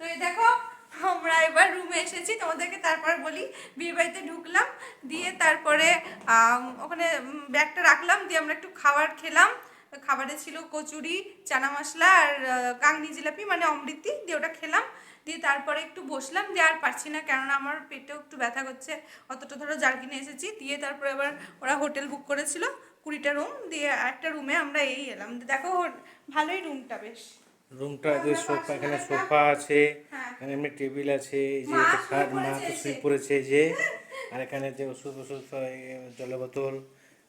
তো এই দেখো, আমরা এবার রুমে এসেছি। তোমাদেরকে তারপর বলি, বিয়ে বাড়িতে ঢুকলাম, দিয়ে তারপরে ওখানে ব্যাগটা রাখলাম, দিয়ে আমরা একটু খাবার খেলাম। খাবারে ছিল কচুরি, চানা মশলা আর কাংনি জিলাপি মানে অমৃতি, দিয়ে ওটা খেলাম। দিয়ে তারপরে একটু বসলাম, দিয়ে আর পারছি না, কেননা আমার পেটেও একটু ব্যথা করছে। অতটা ধরো জার কিনে এসেছি, দিয়ে তারপরে এবার ওরা হোটেল বুক করেছিল, কুড়িটা রুম দিয়ে একটা রুমে আমরা এই এলাম। দেখো, ভালোই রুমটা বেশ। রুমটা যে সোফা এখানে সোফা আছে। এখানে এমনি টেবিল আছে এই যে খাট মা তো শুয়ে পড়েছে যে আর এখানে যে ওষুধ ওষুধ জল বোতল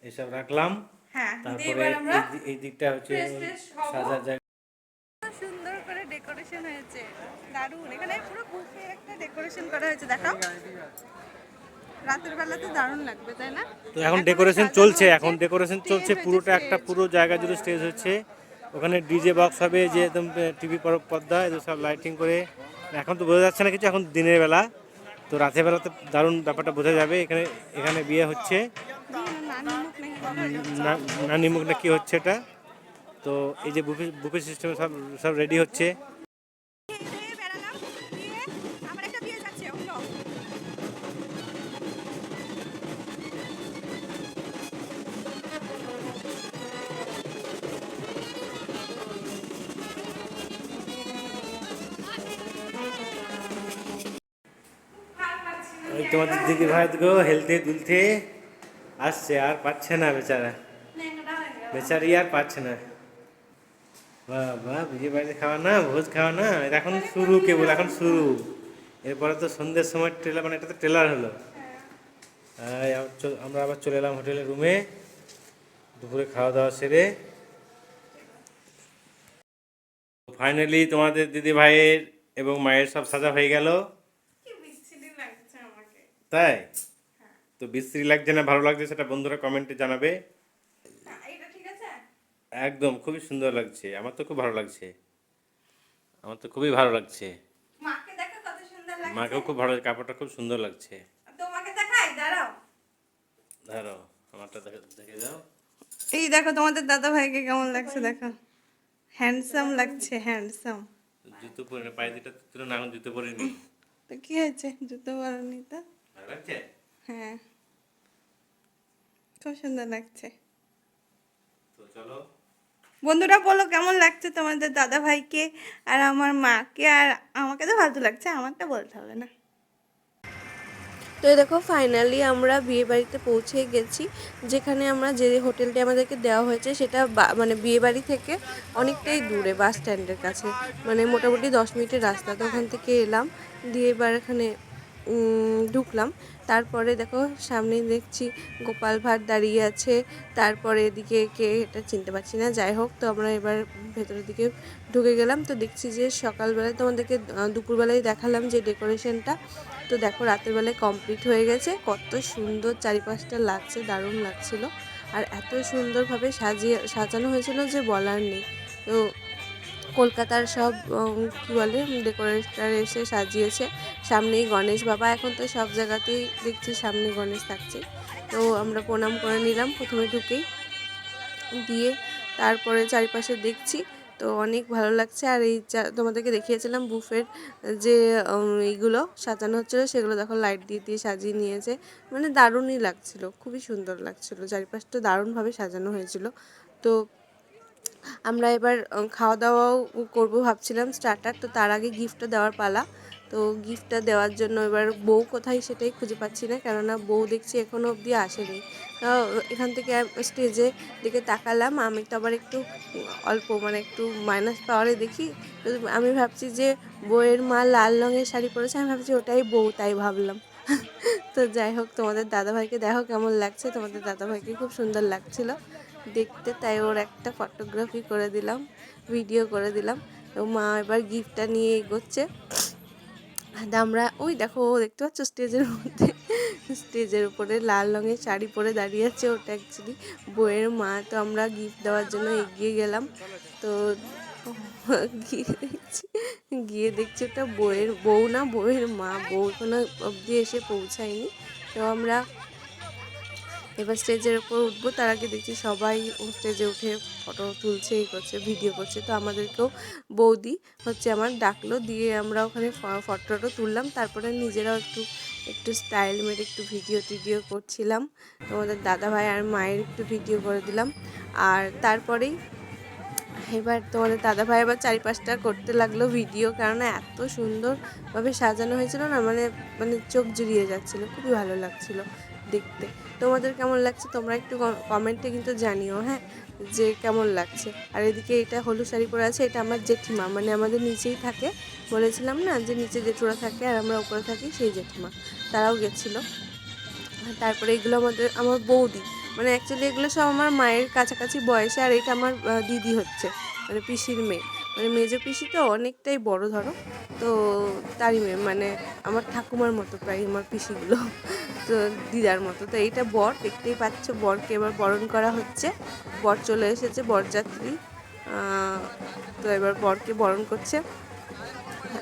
এসব রাখলাম। হ্যাঁ তারপরে এই দিকটা হচ্ছে। সাজার জায়গা। সুন্দর করে ডেকোরেশন হয়েছে দারুণ। এখানে পুরো বুফে একটা ডেকোরেশন করা হয়েছে দেখো রাতের বেলা তো দারুণ লাগবে তাই না? তো এখন ডেকোরেশন চলছে এখন ডেকোরেশন চলছে পুরোটা একটা পুরো জায়গা জুড়ে স্টেজ হচ্ছে। ওখানে ডিজে বক্স হবে যে একদম টিভি পর্দা এদের সব লাইটিং করে। এখন তো বোঝা যাচ্ছে না কিছু এখন দিনের বেলা। তো রাতের বেলা তো দারুণ ব্যাপারটা বোঝা যাবে। এখানে এখানে বিয়ে হচ্ছে। নানিমুখ না, কি হচ্ছে এটা? তো এই যে বুফে বুফে সিস্টেমে সব সব রেডি হচ্ছে। তোমাদের দিদি ভাই গো, হেলতে দুলতে আসছে, আর পাচ্ছে না বেচারা। বেচারি আর পাচ্ছে না। বাবা, বিয়ে বাড়িতে খাওয়া না, ভোজ খাওয়া না এখন শুরু কেবল, এখন শুরু। এরপরে তো সন্ধ্যের সময় ট্রেলার মানে এটা তো ট্রেলার হলো। আমরা আবার চলে এলাম হোটেলের রুমে। দুপুরে খাওয়া দাওয়া সেরে। ফাইনালি তোমাদের দিদি ভাইয়ের এবং মায়ের সব সাজা হয়ে গেল কি বিচ্ছিরি লাগছে আমাকে তাই? তো বিশ্রী লাগছে না ভালো লাগছে সেটা বন্ধুরা কমেন্টে জানাবে। না, এটা ঠিক আছে? একদম খুবই সুন্দর লাগছে আমার তো খুব ভালো লাগছে। আমার তো খুবই ভালো লাগছে। মাকে দেখো কত সুন্দর লাগছে। মাকেও খুব ভালো কাপড়টা খুব সুন্দর লাগছে। তোমাকে দেখাই দাঁড়াও। ধরো আমারটা দেখে দেখে যাও। এই দেখো তোমাদের দাদা ভাইকে কেমন লাগছে দেখো। হ্যান্ডসাম লাগছে হ্যান্ডসাম জুতো পরে না পায়ে দুটো তুলে না এখন জুতো পরে নি। তো কি হয়েছে? জুতো পরনি তো? ভালো লাগছে? হ্যাঁ। খুব সুন্দর লাগছে। তো চলো। বন্ধুরা বলো কেমন লাগছে তোমাদের দাদা ভাইকে আর আমার মাকে? আর আমাকে তো ভালো লাগছে আমারটা বলতে হবে না। তো এই দেখো ফাইনালি আমরা বিয়ে বাড়িতে পৌঁছে গেছি যেখানে আমরা যে হোটেলটি আমাদেরকে দেওয়া হয়েছে সেটা বা- মানে বিয়ে বাড়ি থেকে অনেকটাই দূরে বাস স্ট্যান্ডের কাছে। মানে মোটামুটি দশ মিনিটের রাস্তা তো ওখান থেকে এলাম। দিয়ে এবার এখানে ঢুকলাম। তারপরে দেখো সামনে দেখছি গোপাল ভাট দাঁড়িয়ে আছে। তারপরে এদিকে কে এটা চিনতে পারছি না। যাই হোক, তো আমরা এবার ভেতরের দিকে ঢুকে গেলাম। তো দেখছি যে সকালবেলায় তোমাদেরকে দুপুরবেলায় দেখালাম যে ডেকোরেশনটা। তো দেখো রাতের বেলায় কমপ্লিট হয়ে গেছে। কত সুন্দর চারিপাশটা লাগছে, দারুণ লাগছিল। আর এত সুন্দরভাবে সাজিয়ে, সাজানো হয়েছিল যে বলার নেই। তো কলকাতার সব কী বলে ডেকোরেটার এসে সাজিয়েছে। সামনেই গণেশ বাবা, এখন তো সব জায়গাতেই দেখছি সামনে গণেশ থাকছে। তো আমরা প্রণাম করে নিলাম, প্রথমে ঢুকেই। দিয়ে তারপরে চারিপাশে দেখছি, তো অনেক ভালো লাগছে। আর এই তোমাদেরকে দেখিয়েছিলাম বুফের যে এইগুলো সাজানো হচ্ছিল, সেগুলো দেখো লাইট দিয়ে দিয়ে সাজিয়ে নিয়েছে। মানে দারুণই লাগছিল, খুবই সুন্দর লাগছিল। চারিপাশটা দারুণভাবে সাজানো হয়েছিল। তো আমরা এবার খাওয়া দাওয়াও করব ভাবছিলাম স্টার্টার তো তার আগে গিফটটা দেওয়ার পালা। তো গিফটটা দেওয়ার জন্য এবার বউ কোথায় সেটাই খুঁজে পাচ্ছি না, কেননা বউ দেখছি এখনও অবধি আসেনি। এখান থেকে স্টেজে দিকে তাকালাম, আমি তো আবার একটু অল্প মানে একটু মাইনাস পাওয়ারে দেখি। আমি ভাবছি যে বউয়ের মা লাল রঙের শাড়ি পরেছে, আমি ভাবছি ওটাই বউ, তাই ভাবলাম। তো যাই হোক, তোমাদের দাদাভাইকে দেখো কেমন লাগছে, তোমাদের দাদাভাইকে খুব সুন্দর লাগছিল। দেখতে, তাই ওর একটা ফটোগ্রাফি করে দিলাম ভিডিও করে দিলাম। তো মা এবার গিফটটা নিয়ে এগোচ্ছে। আমরা, ওই দেখো, ও দেখতে পাচ্ছ স্টেজের মধ্যে, স্টেজের উপরে লাল রঙের শাড়ি পরে দাঁড়িয়ে আছে ওটা অ্যাকচুয়ালি বইয়ের মা। তো আমরা গিফট দেওয়ার জন্য এগিয়ে গেলাম। তো গিয়ে দেখছি গিয়ে দেখছি ওটা বইয়ের বউ না, বউয়ের মা। বউ কোনো অবধি এসে পৌঁছায়নি। তো আমরা এবার স্টেজের উপর উঠবো, তার আগে দেখছি সবাই স্টেজে উঠে ফটো তুলছে এই করছে ভিডিও করছে। তো আমাদেরকেও বৌদি হচ্ছে আমার ডাকলো, দিয়ে আমরা ওখানে ফটো তুললাম। তারপরে নিজেরাও একটু একটু স্টাইল মেরে একটু ভিডিও টিডিও করছিলাম। তোমাদের দাদা ভাই আর মায়ের একটু ভিডিও করে দিলাম। আর তারপরেই এবার তোমাদের দাদা ভাই আবার চারিপাশটা করতে লাগল ভিডিও কারণ এত সুন্দরভাবে সাজানো হয়েছিল না মানে মানে চোখ জুড়িয়ে যাচ্ছিল, খুবই ভালো লাগছিল। দেখতে। তোমাদের কেমন লাগছে? তোমরা একটু কমেন্টে কিন্তু জানিও হ্যাঁ? যে কেমন লাগছে। আর এদিকে এটা হলুদ শাড়ি পরে আছে, এটা আমার জেঠিমা। মানে আমাদের নিচেই থাকে। বলেছিলাম না যে নিচে জেঠুরা থাকে আর আমরা উপরে থাকি সেই জেঠিমা। তারাও গেছিল। তারপরে এগুলো আমাদের, আমার বৌদি। মানে অ্যাকচুয়ালি এগুলো সব আমার মায়ের কাছাকাছি বয়সে আর এটা আমার দিদি হচ্ছে। মানে পিসির মেয়ে। মানে মেজো পিসি তো অনেকটাই বড় ধরো, তো তারই মানে আমার ঠাকুমার মতো প্রায় আমার পিসিগুলো, তো দিদার মতো। তো এইটা বর, দেখতেই পাচ্ছ বরকে এবার বরণ করা হচ্ছে। বর চলে এসেছে, বরযাত্রী। তো এবার বরকে বরণ করছে।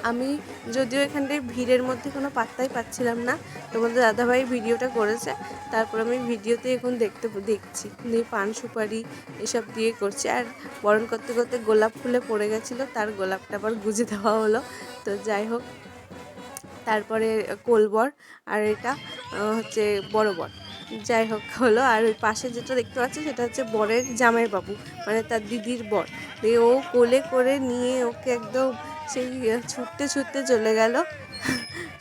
আমি যদিও এখানটায় ভিড়ের মধ্যে কোনো পাত্তাই পাচ্ছিলাম না তোমাদের দাদাভাই ভিডিওটা করেছে, তারপর আমি ভিডিওতে এখন দেখতে দেখছি দিয়ে পান সুপারি এসব দিয়ে করছে, আর বরণ করতে করতে গোলাপ ফুলে পড়ে গেছিল, তার গোলাপটা আবার গুজে দেওয়া হলো, তো যাই হোক, তারপরে কোলবর আর এটা হচ্ছে বড় বর, যাই হোক হলো, আর ওই পাশে যেটা দেখতে পাচ্ছি সেটা হচ্ছে বরের জামাই বাবু মানে তার দিদির বর, দিয়ে ও কোলে করে নিয়ে ওকে একদম সেই ছুটতে ছুটতে চলে গেল।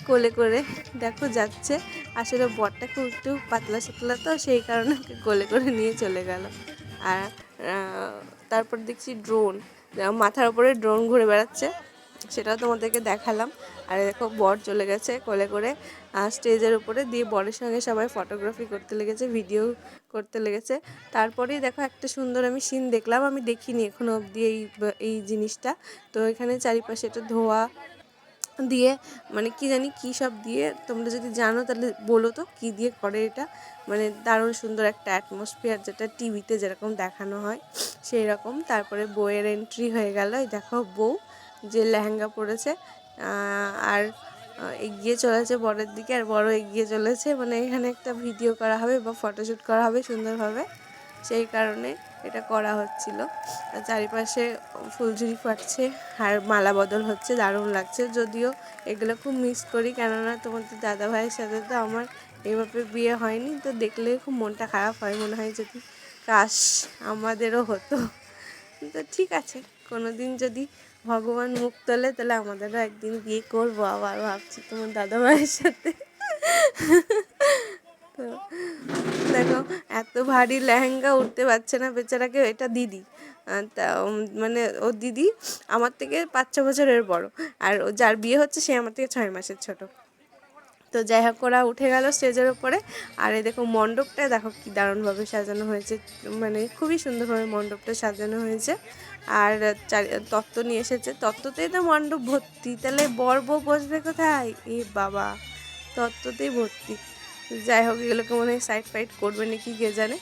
কোলে করে দেখো যাচ্ছে। আসলে বরটা খুব একটু পাতলা সাতলা তো, সেই কারণে ওকে কোলে করে নিয়ে চলে গেল। আর তারপর দেখছি ড্রোন মাথার ওপরে ড্রোন ঘুরে বেড়াচ্ছে। সেটাও তোমাদেরকে দেখালাম। আর দেখো বর চলে গেছে কোলে করে, আর স্টেজের উপরে দিয়ে বরের সঙ্গে সবাই ফটোগ্রাফি করতে লেগেছে ভিডিও করতে লেগেছে। তারপরেই দেখো একটা সুন্দর আমি সিন দেখলাম, আমি দেখিনি এখনও অবধি এই এই জিনিসটা। তো এখানে চারিপাশে একটা ধোয়া দিয়ে মানে কি জানি কী সব দিয়ে, তোমরা যদি জানো তাহলে বলো তো কী দিয়ে করে এটা। মানে দারুণ সুন্দর একটা অ্যাটমসফিয়ার যেটা টিভিতে যেরকম দেখানো হয় সেই রকম তারপরে বউয়ের এন্ট্রি হয়ে গেল দেখো বউ যে লেহেঙ্গা পরেছে। আর এগিয়ে চলেছে বরের দিকে আর বড় এগিয়ে চলেছে। মানে এখানে একটা ভিডিও করা হবে বা ফটোশ্যুট করা হবে সুন্দরভাবে। সেই কারণে এটা করা হচ্ছিল। আর চারিপাশে ফুলঝুরি ফাটছে আর মালা বদল হচ্ছে, দারুণ লাগছে। যদিও এগুলো খুব মিস করি, কেননা তোমাদের দাদা ভাইয়ের সাথে তো আমার এইভাবে বিয়ে হয়নি। তো দেখলে খুব মনটা খারাপ হয়, মনে হয় যদি কাশ আমাদেরও হতো। তো ঠিক আছে কোনো দিন যদি ভগবান মুখ তোলে, তাহলে আমাদেরও একদিন বিয়ে করব আবার ভাবছি তোমার দাদা ভাইয়ের সাথে। তো দেখো, এত ভারী লেহেঙ্গা উঠতে পারছে না বেচারাকে, এটা দিদি। তা মানে ও দিদি আমার থেকে পাঁচ ছ বছরের বড়। আর ও যার বিয়ে হচ্ছে, সে আমার থেকে ছয় মাসের ছোট। তো যাই হোক, ওরা উঠে গেল স্টেজের উপরে আর এই দেখো মণ্ডপটা, দেখো কি দারুণভাবে সাজানো হয়েছে। মানে খুবই সুন্দরভাবে মণ্ডপটা সাজানো হয়েছে। আর তত্ত্ব নিয়ে এসেছে। তত্ত্বতেই তো মণ্ডপ ভর্তি। তাহলে বর বসবে কোথায়? এ বাবা, তত্ত্বতেই ভর্তি। যাই হোক, এগুলোকে মনে হয় সাইড ফাইড করবে নাকি, কে জানে?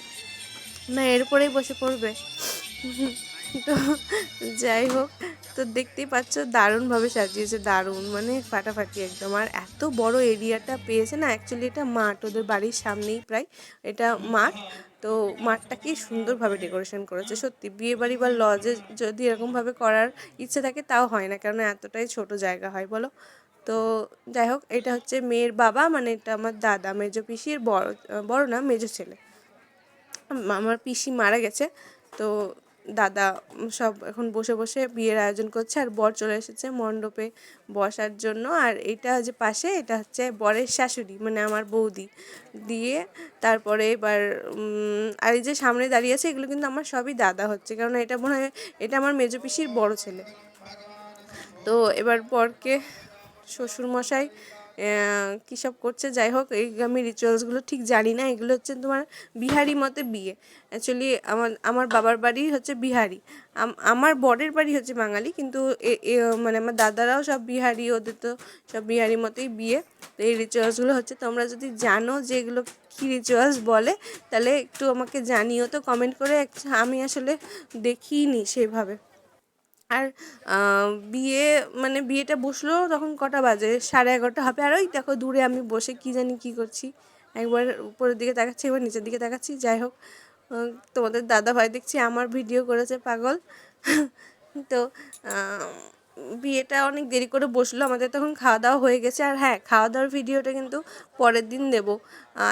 না, এরপরেই বসে পড়বে। তো যাই হোক, তো দেখতেই পাচ্ছ দারুণভাবে সাজিয়েছে, দারুণ মানে ফাটাফাটি একদম। আর এত বড় এরিয়াটা পেয়েছে না অ্যাকচুয়ালি এটা মাঠ, ওদের বাড়ির সামনেই প্রায় এটা মাঠ। তো মাঠটাকে সুন্দরভাবে ডেকোরেশন করেছে, সত্যি। বিয়ে বাড়ি বা লজে যদি এরকমভাবে করার ইচ্ছে থাকে, তাও হয় না কারণ এতটাই ছোট জায়গা হয়, বলো। তো যাই হোক, এটা হচ্ছে মেয়ের বাবা মানে এটা আমার দাদা, মেজো পিসির বড় বড় না, মেজো ছেলে। আমার পিসি মারা গেছে, তো দাদা সব এখন বসে বসে বিয়ের আয়োজন করছে আর বর চলে এসেছে মণ্ডপে বসার জন্য। আর এটা যে পাশে, এটা হচ্ছে বরের শাশুড়ি মানে আমার বৌদি। দিয়ে তারপরে এবার আর এই যে সামনে দাঁড়িয়ে আছে, এগুলো কিন্তু আমার সবই দাদা হচ্ছে। কারণ এটা মনে হয়, এটা আমার মেজো পিসির বড় ছেলে। তো এবার বরকে শ্বশুরমশাই কী সব করছে? যাই হোক, এই আমি রিচুয়ালসগুলো ঠিক জানি না। এগুলো হচ্ছে তোমার বিহারি মতে বিয়ে। অ্যাকচুয়ালি আমার আমার বাবার বাড়ি হচ্ছে বিহারি। আমার বরের বাড়ি হচ্ছে বাঙালি, কিন্তু মানে আমার দাদারাও সব বিহারি, ওদের তো সব বিহারি মতেই বিয়ে। তো এই রিচুয়ালসগুলো হচ্ছে, তোমরা যদি জানো যে এগুলো কী রিচুয়ালস বলে, তাহলে একটু আমাকে জানিও তো কমেন্ট করে। আমি আসলে দেখিনি সেভাবে। আর বিয়ে মানে বিয়েটা বসল তখন কটা বাজে? সাড়ে এগারোটা হবে। আর ওই দেখো দূরে আমি বসে কি জানি কি করছি। একবার উপরের দিকে তাকাচ্ছি, একবার নিচের দিকে তাকাচ্ছি। যাই হোক তোমাদের দাদা ভাই দেখছি আমার ভিডিও করেছে, পাগল। তো বিয়েটা অনেক দেরি করে বসল। আমাদের তখন খাওয়া দাওয়া হয়ে গেছে। আর হ্যাঁ খাওয়া দাওয়ার ভিডিওটা কিন্তু পরের দিন দেবো।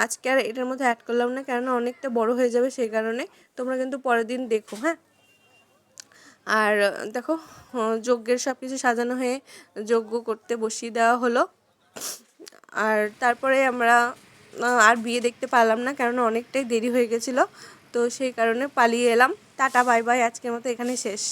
আজকে আর এটার মধ্যে অ্যাড করলাম না। কেননা অনেকটা বড় হয়ে যাবে সেই কারণে। তোমরা কিন্তু পরের দিন দেখো হ্যাঁ? আর দেখো যজ্ঞের সব কিছু সাজানো হয়ে যজ্ঞ করতে বসিয়ে দেওয়া হলো। আর তারপরে আমরা আর বিয়ে দেখতে পারলাম না কারণ অনেকটাই দেরি হয়ে গেছিল। তো সেই কারণে পালিয়ে এলাম। টাটা, বাই বাই, আজকের মতো এখানে শেষ।